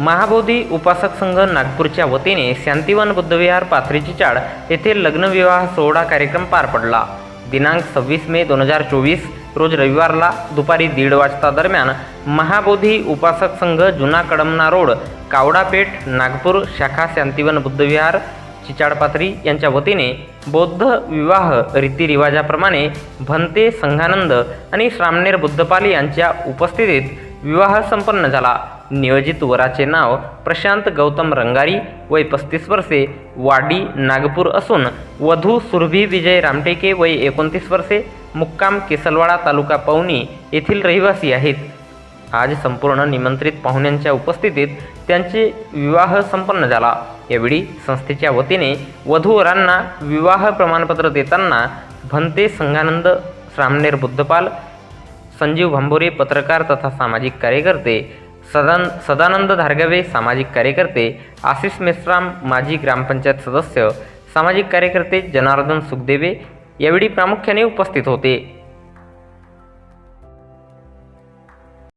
महाबोधी उपासक संघ नागपूरच्या वतीने शांतिवन बुद्धविहार पाथरीची चाळ येथे लग्नविवाह सोहळा कार्यक्रम पार पडला. दिनांक सव्वीस मे दोन हजार चोवीस रोज रविवारला दुपारी दीड वाजता दरम्यान महाबोधी उपासक संघ जुना कडमना रोड कावडापेठ नागपूर शाखा शांतिवन बुद्धविहार चिचाडपात्री यांच्या वतीने बौद्ध विवाह रीतिरिवाजाप्रमाणे भंते संघानंद आणि श्रामनेर बुद्धपाली यांच्या उपस्थितीत विवाह संपन्न झाला. नियोजित वराचे नाव प्रशांत गौतम रंगारी वय पस्तीस वर्षे वाडी नागपूर असून वधू सुरभी विजय रामटेके वय एकोणतीस वर्षे मुक्काम केसलवाडा तालुका पवनी येथील रहिवासी आहेत. आज संपूर्ण निमंत्रित पाहुण्यांच्या उपस्थितीत त्यांचे विवाह संपन्न झाला. यावेळी संस्थेच्या वतीने वधूवरांना विवाह प्रमाणपत्र देताना भंते संघानंद श्रामनेर बुद्धपाल संजीव भांबोरे पत्रकार तथा सामाजिक कार्यकर्ते सदान सदानंद धारगवे सामाजिक कार्यकर्ते आशिष मेश्राम माजी ग्रामपंचायत सदस्य सामाजिक कार्यकर्ते जनार्दन सुखदेवे यावेळी प्रामुख्याने उपस्थित होते.